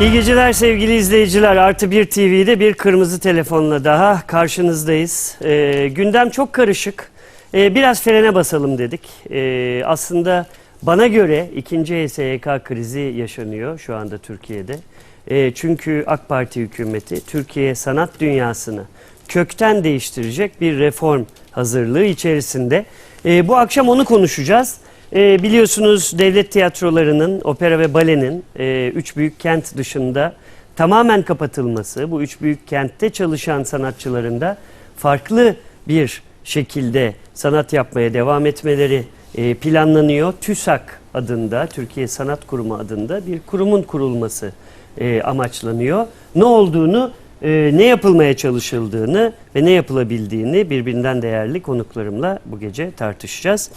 İyi geceler sevgili izleyiciler. Artı bir TV'de bir kırmızı telefonla daha karşınızdayız. Ee, gündem çok karışık. Ee, biraz frene basalım dedik. Ee, aslında bana göre ikinci HSYK krizi yaşanıyor şu anda Türkiye'de. Ee, çünkü AK Parti hükümeti Türkiye sanat dünyasını kökten değiştirecek bir reform hazırlığı içerisinde. Ee, bu akşam onu konuşacağız. Ee, biliyorsunuz devlet tiyatrolarının, opera ve balenin e, üç büyük kent dışında tamamen kapatılması, bu üç büyük kentte çalışan sanatçıların da farklı bir şekilde sanat yapmaya devam etmeleri e, planlanıyor. TÜSAK adında, Türkiye Sanat Kurumu adında bir kurumun kurulması e, amaçlanıyor. Ne olduğunu, e, ne yapılmaya çalışıldığını ve ne yapılabildiğini birbirinden değerli konuklarımla bu gece tartışacağız.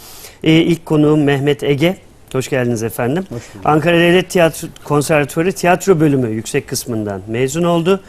E, ilk konuğum Mehmet Ege. Hoş geldiniz efendim. Ankara Devlet Tiyatro Konservatuarı tiyatro bölümü yüksek kısmından mezun oldu.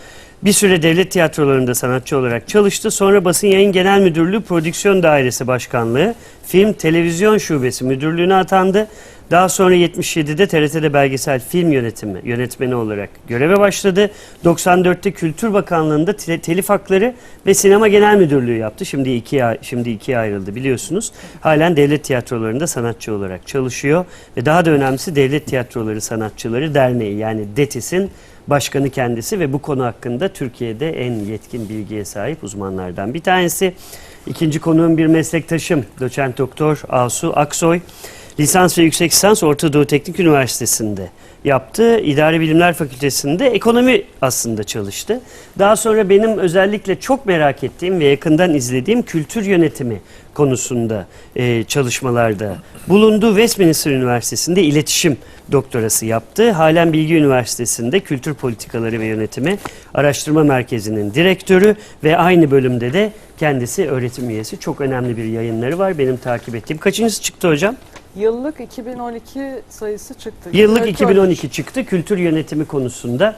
Bir süre devlet tiyatrolarında sanatçı olarak çalıştı. Sonra Basın Yayın Genel Müdürlüğü Prodüksiyon Dairesi Başkanlığı, Film Televizyon Şubesi Müdürlüğüne atandı. Daha sonra 77'de TRT'de belgesel film yönetimi yönetmeni olarak göreve başladı. 94'te Kültür Bakanlığı'nda te- telif hakları ve sinema genel müdürlüğü yaptı. Şimdi ikiye şimdi ikiye ayrıldı biliyorsunuz. Halen devlet tiyatrolarında sanatçı olarak çalışıyor ve daha da önemlisi Devlet Tiyatroları Sanatçıları Derneği yani DETİS'in başkanı kendisi ve bu konu hakkında Türkiye'de en yetkin bilgiye sahip uzmanlardan bir tanesi. İkinci konuğum bir meslektaşım doçent doktor Asu Aksoy. Lisans ve yüksek lisans Orta Doğu Teknik Üniversitesi'nde yaptı. İdari Bilimler Fakültesi'nde ekonomi aslında çalıştı. Daha sonra benim özellikle çok merak ettiğim ve yakından izlediğim kültür yönetimi konusunda e, çalışmalarda bulundu. Westminster Üniversitesi'nde iletişim doktorası yaptı. Halen Bilgi Üniversitesi'nde Kültür Politikaları ve Yönetimi Araştırma Merkezi'nin direktörü ve aynı bölümde de kendisi öğretim üyesi. Çok önemli bir yayınları var benim takip ettiğim. Kaçıncısı çıktı hocam? Yıllık 2012 sayısı çıktı. Yıllık Evet, 2012 çıktı. Kültür yönetimi konusunda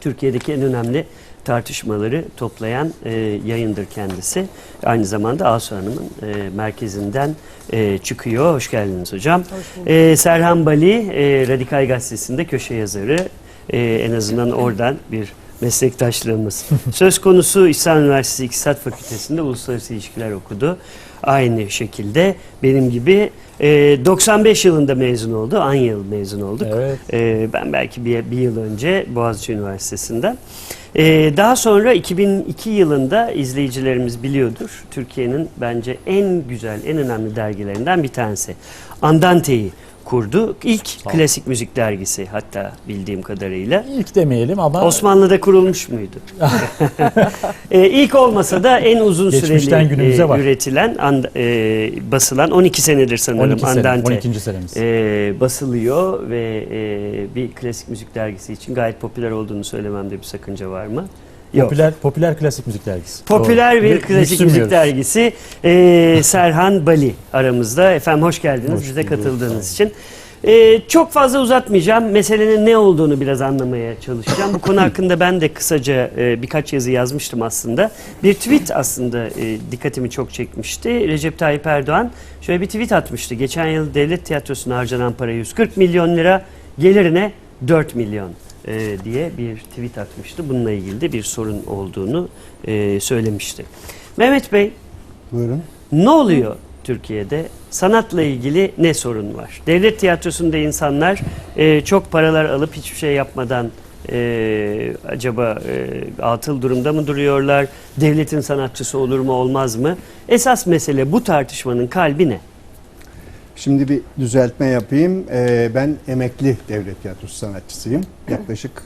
Türkiye'deki en önemli tartışmaları toplayan e, yayındır kendisi. Aynı zamanda Asu Hanım'ın e, merkezinden e, çıkıyor. Hoş geldiniz hocam. E, Serhan Bali, e, Radikal Gazetesi'nde köşe yazarı. E, en azından oradan bir meslektaşlığımız. Söz konusu İstanbul Üniversitesi İktisat Fakültesi'nde Uluslararası İlişkiler okudu. Aynı şekilde benim gibi e, 95 yılında mezun oldu. Aynı yıl mezun olduk. Evet. Ee, ben belki bir, bir yıl önce Boğaziçi Üniversitesi'nden. Ee, daha sonra 2002 yılında izleyicilerimiz biliyordur. Türkiye'nin bence en güzel, en önemli dergilerinden bir tanesi. Andante'yi kurdu. İlk klasik müzik dergisi hatta bildiğim kadarıyla. İlk demeyelim ama Osmanlı'da kurulmuş muydu? ee, ilk olmasa da en uzun Geçmişten süreli günümüze e, var. üretilen, and- e, basılan 12 senedir sanırım 12 sene, Andante. 12. senemiz. e, basılıyor ve e, bir klasik müzik dergisi için gayet popüler olduğunu söylememde bir sakınca var mı? Yok. popüler popüler klasik müzik dergisi. Popüler Doğru. bir klasik müzik dergisi. E, Serhan Bali aramızda. Efendim hoş geldiniz Hoş bize katıldığınız için. E, çok fazla uzatmayacağım. Meselenin ne olduğunu biraz anlamaya çalışacağım. Bu konu hakkında ben de kısaca e, birkaç yazı yazmıştım aslında. Bir tweet aslında e, dikkatimi çok çekmişti. Recep Tayyip Erdoğan şöyle bir tweet atmıştı. Geçen yıl devlet tiyatrosuna harcanan para 140 milyon lira, gelirine 4 milyon e, diye bir tweet atmıştı. Bununla ilgili de bir sorun olduğunu e, söylemişti. Mehmet Bey Buyurun. ne oluyor Türkiye'de? Sanatla ilgili ne sorun var? Devlet tiyatrosunda insanlar e, çok paralar alıp hiçbir şey yapmadan e, acaba e, atıl durumda mı duruyorlar? Devletin sanatçısı olur mu olmaz mı? Esas mesele bu tartışmanın kalbi ne? Şimdi bir düzeltme yapayım. Ee, ben emekli devlet tiyatrosu sanatçısıyım. Yaklaşık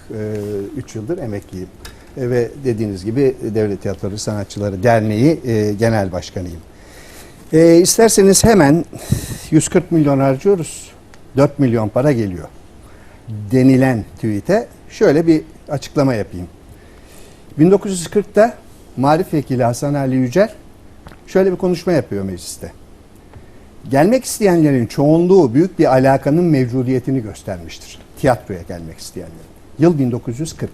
3 yıldır emekliyim. E, ve dediğiniz gibi Devlet Tiyatroları Sanatçıları Derneği e, Genel Başkanıyım. E, isterseniz hemen 140 milyon harcıyoruz. 4 milyon para geliyor. Denilen tweet'e şöyle bir açıklama yapayım. 1940'ta Marif Vekili Hasan Ali Yücel şöyle bir konuşma yapıyor mecliste. Gelmek isteyenlerin çoğunluğu büyük bir alakanın mevcudiyetini göstermiştir. Tiyatroya gelmek isteyenlerin. Yıl 1940.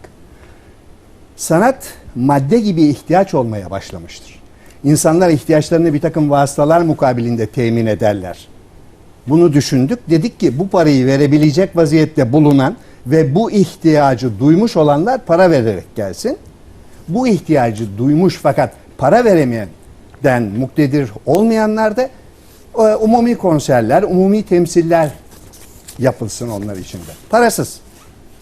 Sanat madde gibi ihtiyaç olmaya başlamıştır. İnsanlar ihtiyaçlarını bir takım vasıtalar mukabilinde temin ederler. Bunu düşündük. Dedik ki bu parayı verebilecek vaziyette bulunan ve bu ihtiyacı duymuş olanlar para vererek gelsin. Bu ihtiyacı duymuş fakat para veremeyenden muktedir olmayanlar da umumi konserler, umumi temsiller yapılsın onlar için de. Parasız.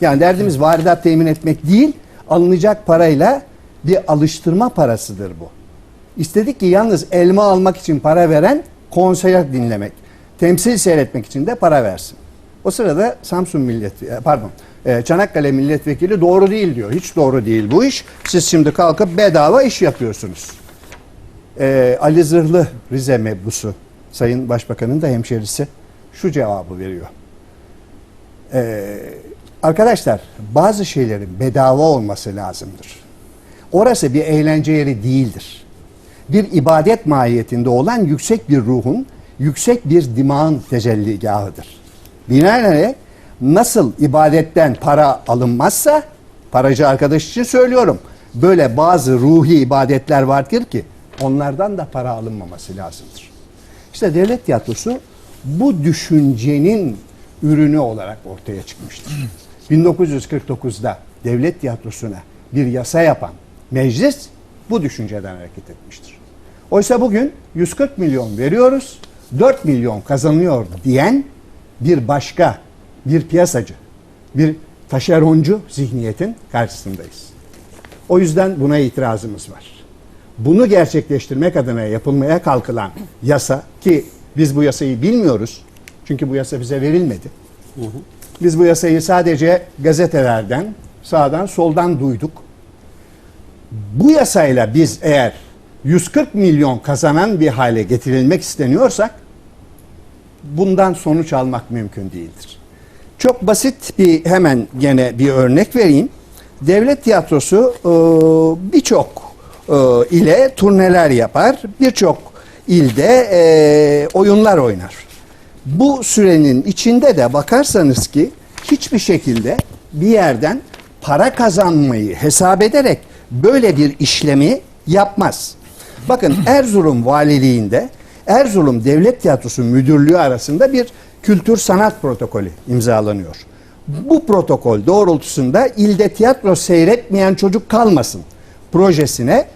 Yani derdimiz varidat temin etmek değil, alınacak parayla bir alıştırma parasıdır bu. İstedik ki yalnız elma almak için para veren konser dinlemek, temsil seyretmek için de para versin. O sırada Samsun millet e, pardon e, Çanakkale milletvekili doğru değil diyor. Hiç doğru değil bu iş. Siz şimdi kalkıp bedava iş yapıyorsunuz. E, Ali Zırhlı Rize mebbusu Sayın Başbakan'ın da hemşerisi şu cevabı veriyor. Ee, arkadaşlar bazı şeylerin bedava olması lazımdır. Orası bir eğlence yeri değildir. Bir ibadet mahiyetinde olan yüksek bir ruhun, yüksek bir dimağın tecelligahıdır. Binaenaleyh nasıl ibadetten para alınmazsa, paracı arkadaş için söylüyorum, böyle bazı ruhi ibadetler vardır ki onlardan da para alınmaması lazımdır. İşte devlet tiyatrosu bu düşüncenin ürünü olarak ortaya çıkmıştır. 1949'da devlet tiyatrosuna bir yasa yapan meclis bu düşünceden hareket etmiştir. Oysa bugün 140 milyon veriyoruz, 4 milyon kazanıyor diyen bir başka, bir piyasacı, bir taşeroncu zihniyetin karşısındayız. O yüzden buna itirazımız var. Bunu gerçekleştirmek adına yapılmaya kalkılan yasa ki biz bu yasayı bilmiyoruz. Çünkü bu yasa bize verilmedi. Biz bu yasayı sadece gazetelerden, sağdan, soldan duyduk. Bu yasayla biz eğer 140 milyon kazanan bir hale getirilmek isteniyorsak bundan sonuç almak mümkün değildir. Çok basit bir hemen gene bir örnek vereyim. Devlet tiyatrosu birçok e, ile turneler yapar. Birçok ilde e, oyunlar oynar. Bu sürenin içinde de bakarsanız ki hiçbir şekilde bir yerden para kazanmayı hesap ederek böyle bir işlemi yapmaz. Bakın Erzurum Valiliğinde Erzurum Devlet Tiyatrosu Müdürlüğü arasında bir kültür sanat protokolü imzalanıyor. Bu protokol doğrultusunda ilde tiyatro seyretmeyen çocuk kalmasın projesine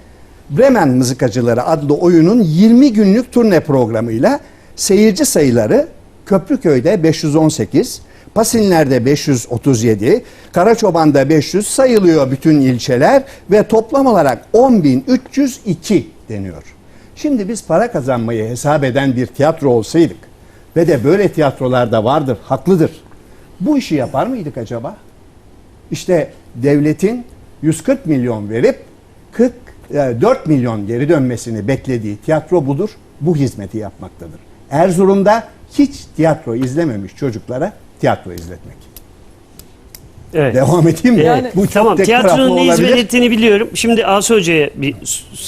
Bremen Mızıkacıları adlı oyunun 20 günlük turne programıyla seyirci sayıları Köprüköy'de 518, Pasinler'de 537, Karaçoban'da 500 sayılıyor bütün ilçeler ve toplam olarak 10.302 deniyor. Şimdi biz para kazanmayı hesap eden bir tiyatro olsaydık ve de böyle tiyatrolar da vardır, haklıdır. Bu işi yapar mıydık acaba? İşte devletin 140 milyon verip 44 milyon geri dönmesini beklediği tiyatro budur. Bu hizmeti yapmaktadır. Erzurum'da hiç tiyatro izlememiş çocuklara tiyatro izletmek. Evet. Devam edeyim mi? Yani- Bu tamam tiyatronun ne hizmet ettiğini biliyorum. Şimdi Asu Hoca'ya bir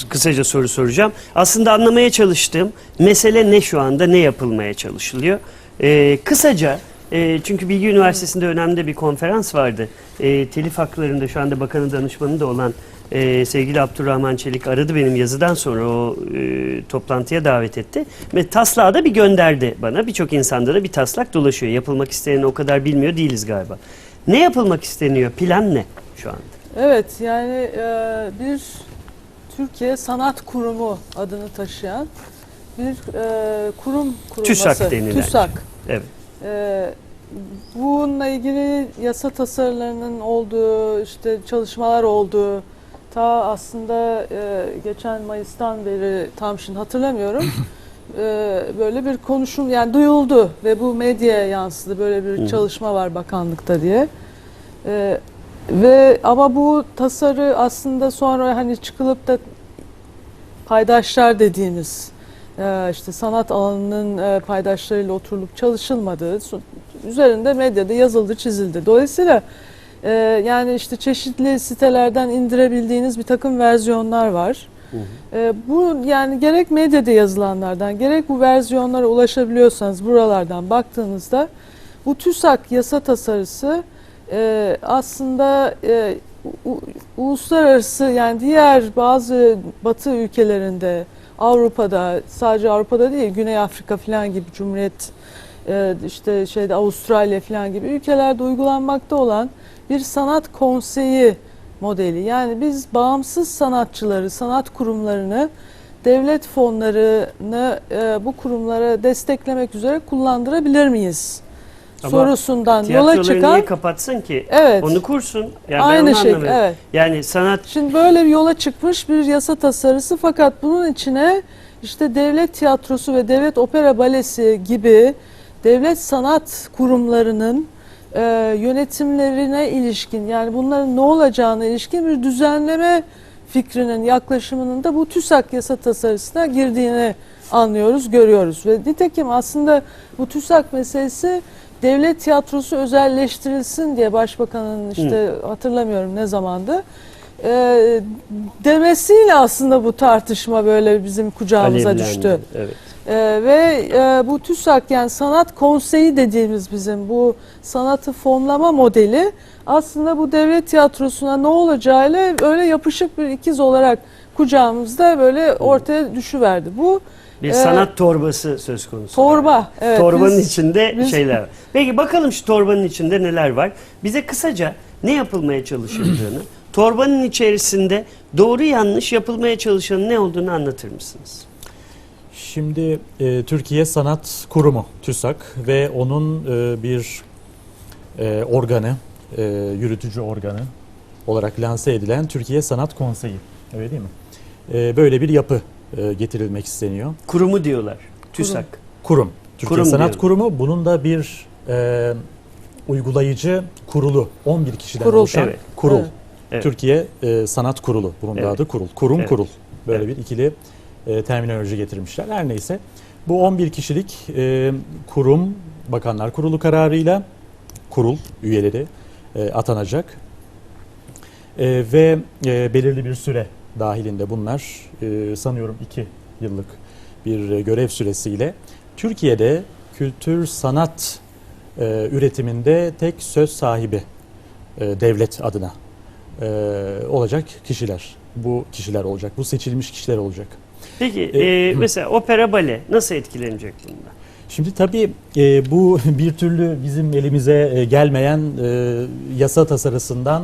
kısaca soru soracağım. Aslında anlamaya çalıştığım mesele ne şu anda, ne yapılmaya çalışılıyor? Ee, kısaca, e, çünkü Bilgi Üniversitesi'nde önemli bir konferans vardı. E, telif haklarında şu anda bakanın danışmanı da olan e, sevgili Abdurrahman Çelik aradı benim yazıdan sonra o e, toplantıya davet etti. Ve taslağı da bir gönderdi bana. Birçok insanda da bir taslak dolaşıyor. Yapılmak isteneni o kadar bilmiyor değiliz galiba. Ne yapılmak isteniyor? Plan ne şu anda? Evet yani e, bir Türkiye Sanat Kurumu adını taşıyan bir e, kurum kurulması. TÜSAK denilen. TÜSAK. Evet. E, bununla ilgili yasa tasarılarının olduğu, işte çalışmalar olduğu, ta aslında e, geçen Mayıs'tan beri tam şimdi hatırlamıyorum. e, böyle bir konuşum yani duyuldu ve bu medyaya yansıdı. Böyle bir çalışma var bakanlıkta diye. E, ve ama bu tasarı aslında sonra hani çıkılıp da paydaşlar dediğimiz e, işte sanat alanının e, paydaşlarıyla oturulup çalışılmadığı üzerinde medyada yazıldı çizildi. Dolayısıyla e, yani işte çeşitli sitelerden indirebildiğiniz bir takım versiyonlar var. E, bu yani gerek medyada yazılanlardan gerek bu versiyonlara ulaşabiliyorsanız buralardan baktığınızda bu TÜSAK yasa tasarısı e, aslında e, u- uluslararası yani diğer bazı batı ülkelerinde Avrupa'da sadece Avrupa'da değil Güney Afrika falan gibi cumhuriyet e, işte şeyde Avustralya falan gibi ülkelerde uygulanmakta olan bir sanat konseyi modeli. Yani biz bağımsız sanatçıları, sanat kurumlarını devlet fonlarını e, bu kurumlara desteklemek üzere kullandırabilir miyiz? Ama Sorusundan yola çıkan niye kapatsın ki? evet. Onu kursun. Yani ben Aynı şey. Evet. Yani sanat Şimdi böyle bir yola çıkmış bir yasa tasarısı fakat bunun içine işte devlet tiyatrosu ve devlet opera balesi gibi devlet sanat kurumlarının e, yönetimlerine ilişkin yani bunların ne olacağına ilişkin bir düzenleme fikrinin yaklaşımının da bu TÜSAK yasa tasarısına girdiğini anlıyoruz, görüyoruz. Ve nitekim aslında bu TÜSAK meselesi devlet tiyatrosu özelleştirilsin diye başbakanın işte hatırlamıyorum ne zamandı e, demesiyle aslında bu tartışma böyle bizim kucağımıza alevlendi. düştü. Evet. E, ve e, bu TÜSAK yani sanat konseyi dediğimiz bizim bu sanatı fonlama modeli aslında bu devlet tiyatrosuna ne olacağıyla öyle yapışık bir ikiz olarak kucağımızda böyle ortaya düşüverdi. Bu Bir Ee, sanat torbası söz konusu. torba. Evet, Torbanın biz- içinde biz- şeyler var. Peki bakalım şu torbanın içinde neler var? Bize kısaca ne yapılmaya çalışıldığını, torbanın içerisinde doğru yanlış yapılmaya çalışanın ne olduğunu anlatır mısınız? Şimdi e, Türkiye Sanat Kurumu TÜSAK ve onun e, bir e, organı, e, yürütücü organı olarak lanse edilen Türkiye Sanat Konseyi. Öyle değil mi? E, böyle bir yapı e, getirilmek isteniyor. Kurumu diyorlar. TÜSAK. Kurum. Türkiye Kurum Sanat diyorum. Kurumu bunun da bir e, uygulayıcı kurulu. 11 kişiden Kurul. oluşan Evet. kurul. Evet. Türkiye e, Sanat Kurulu. Bunun Evet. da adı kurul. Kurum Evet. kurul. Böyle Evet. bir ikili e, terminoloji getirmişler. Her neyse. Bu 11 kişilik e, kurum Bakanlar Kurulu kararıyla kurul üyeleri e, atanacak. E, ve e, belirli bir süre dahilinde bunlar e, sanıyorum 2 yıllık bir görev süresiyle Türkiye'de kültür sanat e, üretiminde tek söz sahibi e, devlet adına e, olacak kişiler. Bu kişiler olacak. Bu seçilmiş kişiler olacak. Peki E, e, mesela opera bale nasıl etkilenecek bundan? Şimdi tabii e, bu bir türlü bizim elimize e, gelmeyen e, yasa tasarısından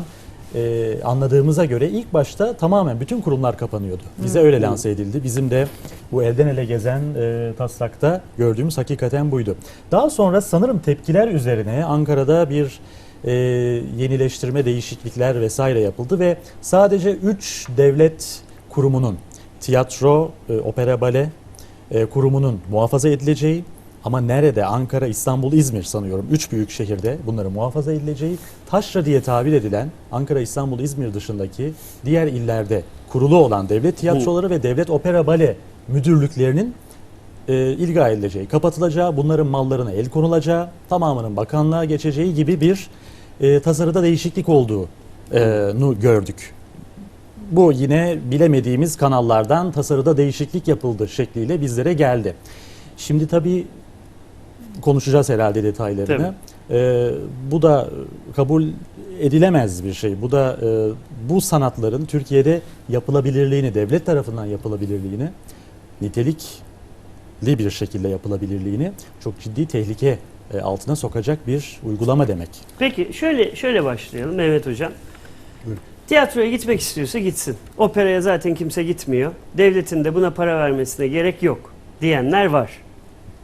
e, anladığımıza göre ilk başta tamamen bütün kurumlar kapanıyordu. Bize öyle lanse edildi. Bizim de bu elden ele gezen e, taslakta gördüğümüz hakikaten buydu. Daha sonra sanırım tepkiler üzerine Ankara'da bir e, yenileştirme, değişiklikler vesaire yapıldı ve sadece 3 devlet kurumunun tiyatro, e, opera bale e, kurumunun muhafaza edileceği ama nerede? Ankara, İstanbul, İzmir sanıyorum. Üç büyük şehirde bunların muhafaza edileceği. Taşra diye tabir edilen Ankara, İstanbul, İzmir dışındaki diğer illerde kurulu olan devlet tiyatroları ve devlet opera bale müdürlüklerinin e, ilga edileceği, kapatılacağı, bunların mallarına el konulacağı, tamamının bakanlığa geçeceği gibi bir e, tasarıda değişiklik olduğunu gördük. Bu yine bilemediğimiz kanallardan tasarıda değişiklik yapıldı şekliyle bizlere geldi. Şimdi tabii konuşacağız herhalde detaylarını. Ee, bu da kabul edilemez bir şey. Bu da e, bu sanatların Türkiye'de yapılabilirliğini, devlet tarafından yapılabilirliğini, nitelikli bir şekilde yapılabilirliğini çok ciddi tehlike e, altına sokacak bir uygulama demek. Peki şöyle şöyle başlayalım Mehmet Hocam. Buyurun. Tiyatroya gitmek istiyorsa gitsin. Operaya zaten kimse gitmiyor. Devletin de buna para vermesine gerek yok diyenler var.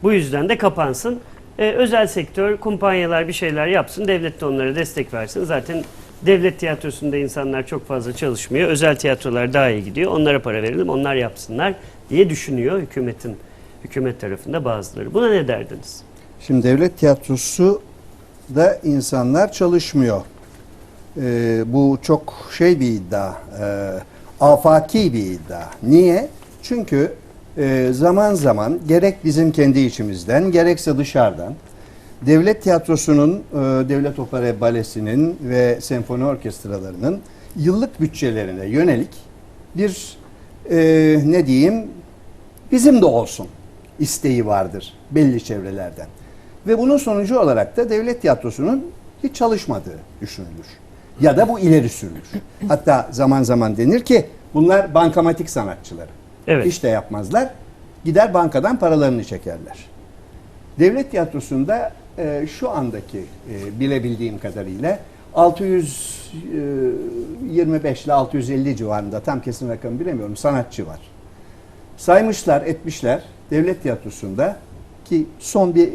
Bu yüzden de kapansın. Ee, özel sektör, kumpanyalar bir şeyler yapsın. Devlet de onlara destek versin. Zaten devlet tiyatrosunda insanlar çok fazla çalışmıyor. Özel tiyatrolar daha iyi gidiyor. Onlara para verelim, onlar yapsınlar diye düşünüyor hükümetin hükümet tarafında bazıları. Buna ne derdiniz? Şimdi devlet tiyatrosu da insanlar çalışmıyor. Ee, bu çok şey bir iddia, e, afaki bir iddia. Niye? Çünkü e, zaman zaman gerek bizim kendi içimizden gerekse dışarıdan devlet tiyatrosunun, e, devlet opera balesinin ve senfoni orkestralarının yıllık bütçelerine yönelik bir e, ne diyeyim bizim de olsun isteği vardır belli çevrelerden. Ve bunun sonucu olarak da devlet tiyatrosunun hiç çalışmadığı düşünülür. Ya da bu ileri sürülür. Hatta zaman zaman denir ki bunlar bankamatik sanatçıları. Evet. İş de yapmazlar. Gider bankadan paralarını çekerler. Devlet tiyatrosunda e, şu andaki e, bilebildiğim kadarıyla 625 ile 650 civarında tam kesin rakamı bilemiyorum sanatçı var. Saymışlar, etmişler devlet tiyatrosunda ki son bir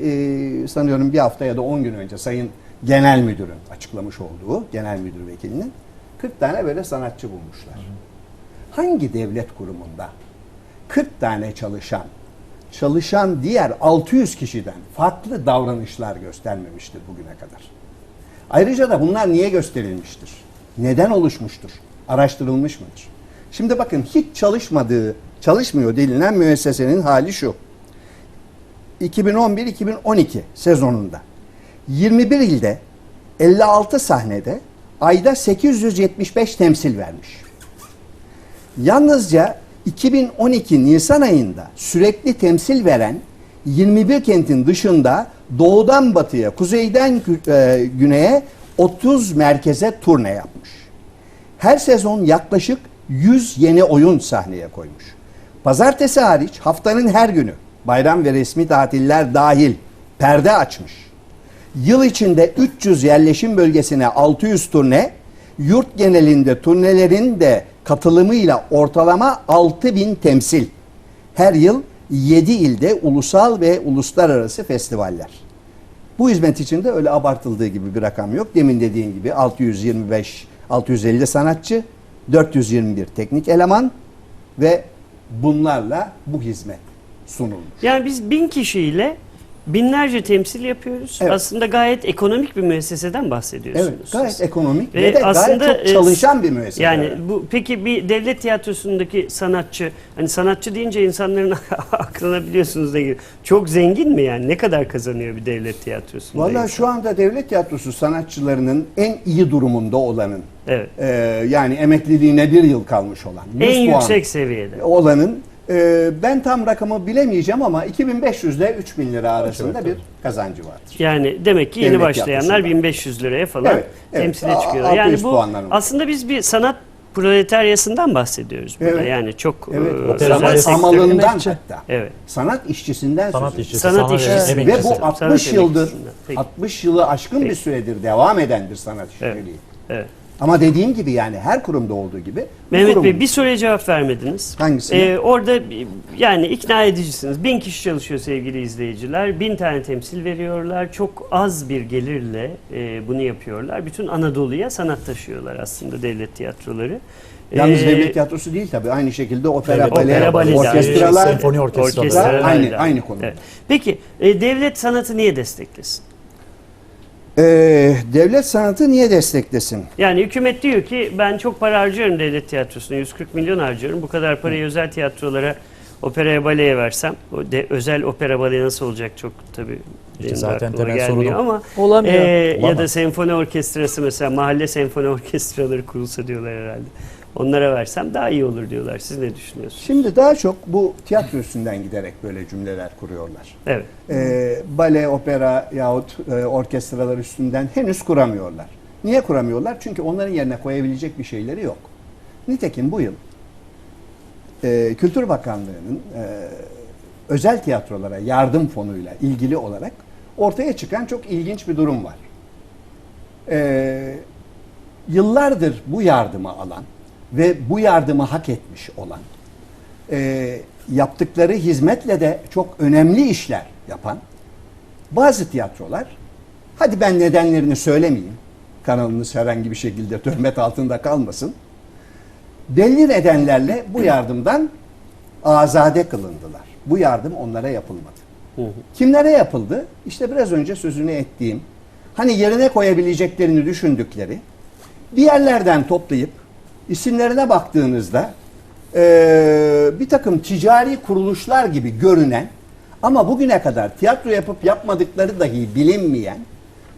e, sanıyorum bir hafta ya da 10 gün önce Sayın Genel Müdürün açıklamış olduğu Genel Müdür Vekilinin 40 tane böyle sanatçı bulmuşlar. Hangi devlet kurumunda 40 tane çalışan çalışan diğer 600 kişiden farklı davranışlar göstermemiştir bugüne kadar. Ayrıca da bunlar niye gösterilmiştir? Neden oluşmuştur? Araştırılmış mıdır? Şimdi bakın hiç çalışmadığı, çalışmıyor denilen müessesenin hali şu. 2011-2012 sezonunda 21 ilde 56 sahnede ayda 875 temsil vermiş. Yalnızca 2012 Nisan ayında sürekli temsil veren 21 kentin dışında doğudan batıya, kuzeyden e, güneye 30 merkeze turne yapmış. Her sezon yaklaşık 100 yeni oyun sahneye koymuş. Pazartesi hariç haftanın her günü bayram ve resmi tatiller dahil perde açmış. Yıl içinde 300 yerleşim bölgesine 600 turne, yurt genelinde turnelerin de katılımıyla ortalama 6000 temsil. Her yıl 7 ilde ulusal ve uluslararası festivaller. Bu hizmet için de öyle abartıldığı gibi bir rakam yok. Demin dediğim gibi 625, 650 sanatçı, 421 teknik eleman ve bunlarla bu hizmet sunulmuş. Yani biz bin kişiyle binlerce temsil yapıyoruz. Evet. Aslında gayet ekonomik bir müesseseden bahsediyorsunuz. Evet, gayet siz. ekonomik ve, Ve de aslında, gayet çok e, çalışan bir müessese. Yani bu peki bir devlet tiyatrosundaki sanatçı hani sanatçı deyince insanların aklına biliyorsunuz da. Çok zengin mi yani? Ne kadar kazanıyor bir devlet tiyatrosunda? Valla şu anda devlet tiyatrosu sanatçılarının en iyi durumunda olanın, Evet. e, yani emekliliğine bir yıl kalmış olan, 100 En puan yüksek seviyede. olanın, e, ben tam rakamı bilemeyeceğim ama 2500 ile 3000 lira arasında bir kazancı vardır. Yani demek ki yeni Devlet başlayanlar tiyatrosunda. 1500 liraya falan Evet, evet. temsile çıkıyorlar. Yani 600 bu aslında biz bir sanat proletaryasından bahsediyoruz burada. Evet. Yani çok Evet, e, sanat amalından hatta. Evet. Sanat işçisinden Sanat söz ediyoruz. işçisi, Sanat sanat, işçisi. emekçisi. Ve bu Sanat 60 yıldır, emekçisinden. Peki. 60 yılı aşkın bir Peki. süredir devam eden bir sanat Evet. işçiliği. Evet. Ama dediğim gibi yani her kurumda olduğu gibi Mehmet kurum- Bey bir soruya cevap vermediniz. Hangisine? Ee, orada yani ikna edicisiniz. Bin kişi çalışıyor sevgili izleyiciler. Bin tane temsil veriyorlar. Çok az bir gelirle e, bunu yapıyorlar. Bütün Anadolu'ya sanat taşıyorlar aslında devlet tiyatroları. Yalnız Ee, devlet tiyatrosu değil tabii. Aynı şekilde opera, Evet, bale, opera, bale, orkestralar, senfoni orkestraları. orkestralar Aynı- aynı konu. Evet. Peki e, devlet sanatı niye desteklesin? Ee, devlet sanatı niye desteklesin? Yani hükümet diyor ki ben çok para harcıyorum devlet tiyatrosuna 140 milyon harcıyorum. Bu kadar parayı özel tiyatrolara operaya baleye versem o de, özel opera bale nasıl olacak çok tabii de zaten temel sorun ama Olamıyor. e, ya da senfoni orkestrası mesela mahalle senfoni orkestraları kurulsa diyorlar herhalde. Onlara versem daha iyi olur diyorlar. Siz ne düşünüyorsunuz? Şimdi daha çok bu tiyatro üstünden giderek böyle cümleler kuruyorlar. Evet. Ee, bale, opera yahut e, orkestralar üstünden henüz kuramıyorlar. Niye kuramıyorlar? Çünkü onların yerine koyabilecek bir şeyleri yok. Nitekim bu yıl e, Kültür Bakanlığı'nın e, özel tiyatrolara yardım fonuyla ilgili olarak ortaya çıkan çok ilginç bir durum var. E, yıllardır bu yardımı alan ve bu yardımı hak etmiş olan e, yaptıkları hizmetle de çok önemli işler yapan bazı tiyatrolar hadi ben nedenlerini söylemeyeyim kanalınız herhangi bir şekilde töhmet altında kalmasın belli nedenlerle bu yardımdan azade kılındılar. Bu yardım onlara yapılmadı. Hı hı. Kimlere yapıldı? İşte biraz önce sözünü ettiğim, hani yerine koyabileceklerini düşündükleri, bir yerlerden toplayıp isimlerine baktığınızda eee, bir takım ticari kuruluşlar gibi görünen ama bugüne kadar tiyatro yapıp yapmadıkları dahi bilinmeyen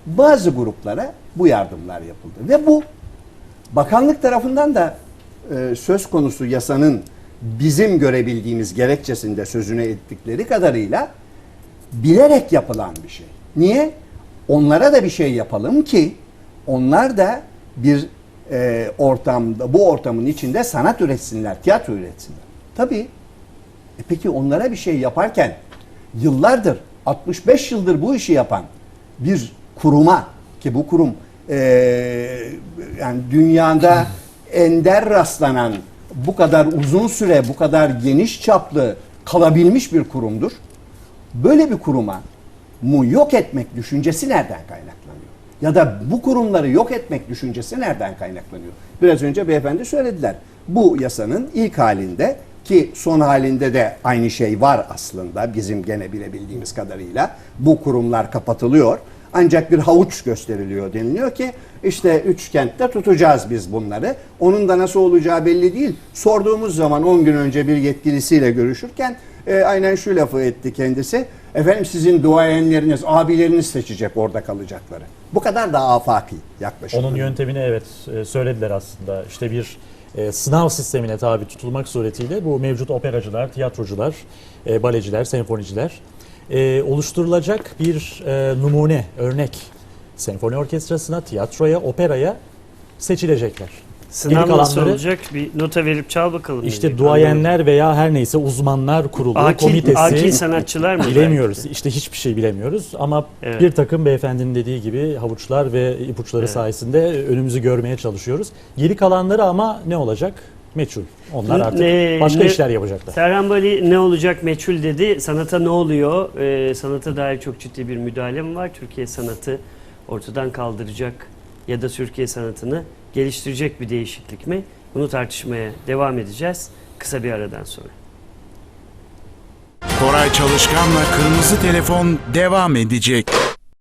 bazı gruplara bu yardımlar yapıldı. Ve bu bakanlık tarafından da e, söz konusu yasanın bizim görebildiğimiz gerekçesinde sözünü ettikleri kadarıyla bilerek yapılan bir şey. Niye? Onlara da bir şey yapalım ki onlar da bir e, ortamda, bu ortamın içinde sanat üretsinler, tiyatro üretsinler. Tabii. E peki onlara bir şey yaparken yıllardır 65 yıldır bu işi yapan bir kuruma ki bu kurum eee, yani dünyada ender rastlanan bu kadar uzun süre bu kadar geniş çaplı kalabilmiş bir kurumdur. Böyle bir kuruma mu yok etmek düşüncesi nereden kaynaklanıyor? Ya da bu kurumları yok etmek düşüncesi nereden kaynaklanıyor? Biraz önce beyefendi söylediler. Bu yasanın ilk halinde ki son halinde de aynı şey var aslında bizim gene bilebildiğimiz kadarıyla. Bu kurumlar kapatılıyor. Ancak bir havuç gösteriliyor deniliyor ki işte üç kentte tutacağız biz bunları. Onun da nasıl olacağı belli değil. Sorduğumuz zaman 10 gün önce bir yetkilisiyle görüşürken e, aynen şu lafı etti kendisi. Efendim sizin duayenleriniz, abileriniz seçecek orada kalacakları. Bu kadar da afaki yaklaşım. Onun yöntemini evet e, söylediler aslında. İşte bir e, sınav sistemine tabi tutulmak suretiyle bu mevcut operacılar, tiyatrocular, e, baleciler, senfoniciler e, oluşturulacak bir e, numune, örnek senfoni orkestrasına, tiyatroya, operaya seçilecekler. Sınav Geri nasıl kalanları- olacak? Bir nota verip çal bakalım. İşte diyecek. duayenler veya her neyse uzmanlar kurulu, Akil, komitesi akil sanatçılar mı? bilemiyoruz. İşte hiçbir şey bilemiyoruz ama Evet. bir takım beyefendinin dediği gibi havuçlar ve ipuçları Evet. sayesinde önümüzü görmeye çalışıyoruz. Geri kalanları ama ne olacak? Meçhul. Onlar artık Ne- başka ne- işler yapacaklar. Serhan Bali ne olacak meçhul dedi. Sanata ne oluyor? Ee, sanata dair çok ciddi bir müdahale mi var? Türkiye sanatı ortadan kaldıracak ya da Türkiye sanatını geliştirecek bir değişiklik mi? Bunu tartışmaya devam edeceğiz kısa bir aradan sonra. Koray Çalışkan'la Kırmızı Telefon devam edecek.